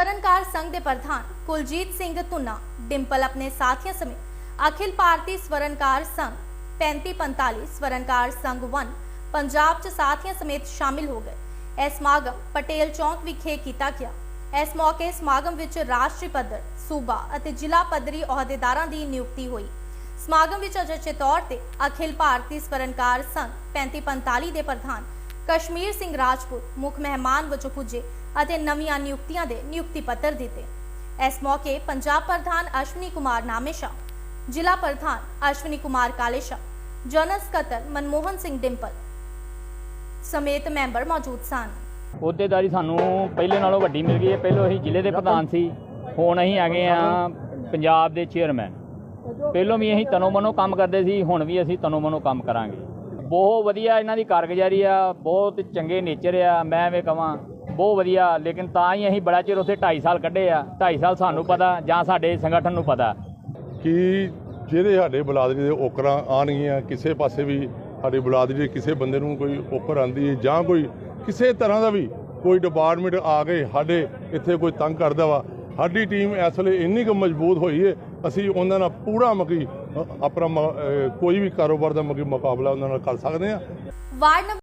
ਸਵਰਨਕਾਰ ਸੰਘ ਦੇ ਪ੍ਰਧਾਨ ਕੁਲਜੀਤ ਸਿੰਘ ਧੁੰਨਾ ਡਿੰਪਲ ਆਪਣੇ ਸਾਥੀਆਂ ਸਮੇਤ ਅਖਿਲ ਭਾਰਤੀ ਸਵਰਨਕਾਰ ਸੰਘ 3545 ਸਵਰਨਕਾਰ ਸੰਘ 1 ਪੰਜਾਬ 'ਚ ਸਾਥੀਆਂ ਸਮੇਤ ਸ਼ਾਮਿਲ ਹੋ ਗਏ। ਇਹ ਸਮਾਗਮ ਪਟੇਲ ਚੌਂਕ ਵਿਖੇ ਕੀਤਾ ਗਿਆ। ਇਸ ਮੌਕੇ ਸਮਾਗਮ ਵਿੱਚ ਰਾਸ਼ਟਰੀ ਪੱਧਰ, ਸੂਬਾ ਅਤੇ ਜ਼ਿਲ੍ਹਾ ਪੱਧਰੀ ਅਹੁਦੇਦਾਰਾਂ ਦੀ ਨਿਯੁਕਤੀ ਹੋਈ। ਸਮਾਗਮ ਵਿੱਚ ਅਜਿਹੇ ਤੌਰ ਤੇ ਅਖਿਲ ਭਾਰਤੀ ਸਵਰਨਕਾਰ ਸੰਘ 3545 ਦੇ ਪ੍ਰਧਾਨ ਕਸ਼ਮੀਰ ਸਿੰਘ ਰਾਜਪੂਤ ਮੁੱਖ ਮਹਿਮਾਨ ਵਜੋਂ ਪੁੱਜੇ ਅਤੇ ਨਵੀਆਂ ਨਿਯੁਕਤੀਆਂ ਦੇ ਨਿਯੁਕਤੀ ਪੱਤਰ ਦਿੱਤੇ। ਇਸ ਮੌਕੇ ਪੰਜਾਬ ਪ੍ਰਧਾਨ ਅਸ਼ਵਨੀ ਕੁਮਾਰ ਨਾਮੇਸ਼ਾ, ਜ਼ਿਲ੍ਹਾ ਪ੍ਰਧਾਨ ਅਸ਼ਵਨੀ ਕੁਮਾਰ ਕਾਲੇਸ਼ਾ, ਜਨਰਲ ਸਕੱਤਰ ਮਨਮੋਹਨ ਸਿੰਘ ਡਿੰਪਲ ਸਮੇਤ ਮੈਂਬਰ ਮੌਜੂਦ ਸਨ। ਅਹੁਦੇਦਾਰੀ ਸਾਨੂੰ ਪਹਿਲੇ ਨਾਲੋਂ ਵੱਡੀ ਮਿਲ ਗਈ ਹੈ। ਪਹਿਲੋਂ ਅਸੀਂ ਜ਼ਿਲ੍ਹੇ ਦੇ ਪ੍ਰਧਾਨ ਸੀ, ਹੁਣ ਅਸੀਂ ਹੈਗੇ ਆ ਪੰਜਾਬ ਦੇ ਚੇਅਰਮੈਨ। ਪਹਿਲੋਂ ਵੀ ਅਸੀਂ ਤਨੋ ਮਨੋ ਕੰਮ ਕਰਦੇ ਸੀ, ਹੁਣ ਵੀ ਅਸੀਂ ਤਨੋ ਮਨੋ ਕੰਮ ਕਰਾਂਗੇ। ਬਹੁਤ ਵਧੀਆ ਇਹਨਾਂ ਦੀ ਕਾਰਗੁਜ਼ਾਰੀ ਆ, ਬਹੁਤ ਚੰਗੇ ਨੇਚਰ ਆ, ਮੈਂ ਐਵੇਂ ਕਹਾਂ, ਬਹੁਤ ਵਧੀਆ, ਲੇਕਿਨ ਤਾਂ ਹੀ ਅਸੀਂ ਬੜਾ ਚਿਰ ਉੱਥੇ 2.5 ਸਾਲ ਕੱਢੇ ਆ 2.5 ਸਾਲ ਸਾਨੂੰ ਪਤਾ, ਜਾਂ ਸਾਡੇ ਸੰਗਠਨ ਨੂੰ ਪਤਾ। ਕਿ ਜਿਹੜੇ ਸਾਡੇ ਬਲਾਦਰੀ ਦੇ ਓਕਰਾਂ ਆਣਗੀਆਂ ਕਿਸੇ ਪਾਸੇ ਵੀ ਸਾਡੀ ਬਲਾਦਰੀ ਦੇ ਕਿਸੇ ਬੰਦੇ ਨੂੰ ਕੋਈ ਓਕਰ ਆਂਦੀ ਹੈ, ਜਾਂ ਕੋਈ ਕਿਸੇ ਤਰ੍ਹਾਂ ਦਾ ਵੀ ਕੋਈ ਡਿਪਾਰਟਮੈਂਟ ਆ ਕੇ ਸਾਡੇ ਇੱਥੇ ਕੋਈ ਤੰਗ ਕਰਦਾ ਵਾ, ਸਾਡੀ ਟੀਮ ਇਸ ਵੇਲੇ ਇੰਨੀ ਕੁ ਮਜ਼ਬੂਤ ਹੋਈ ਹੈ, ਅਸੀਂ ਉਹਨਾਂ ਨਾਲ ਪੂਰਾ ਮਕੀ ਆਪਣਾ ਕੋਈ ਵੀ ਕਾਰੋਬਾਰ ਦਾ ਮੁਕਾਬਲਾ ਉਹਨਾਂ ਨਾਲ ਕਰ ਸਕਦੇ ਹਾਂ। ਵਾਰਡ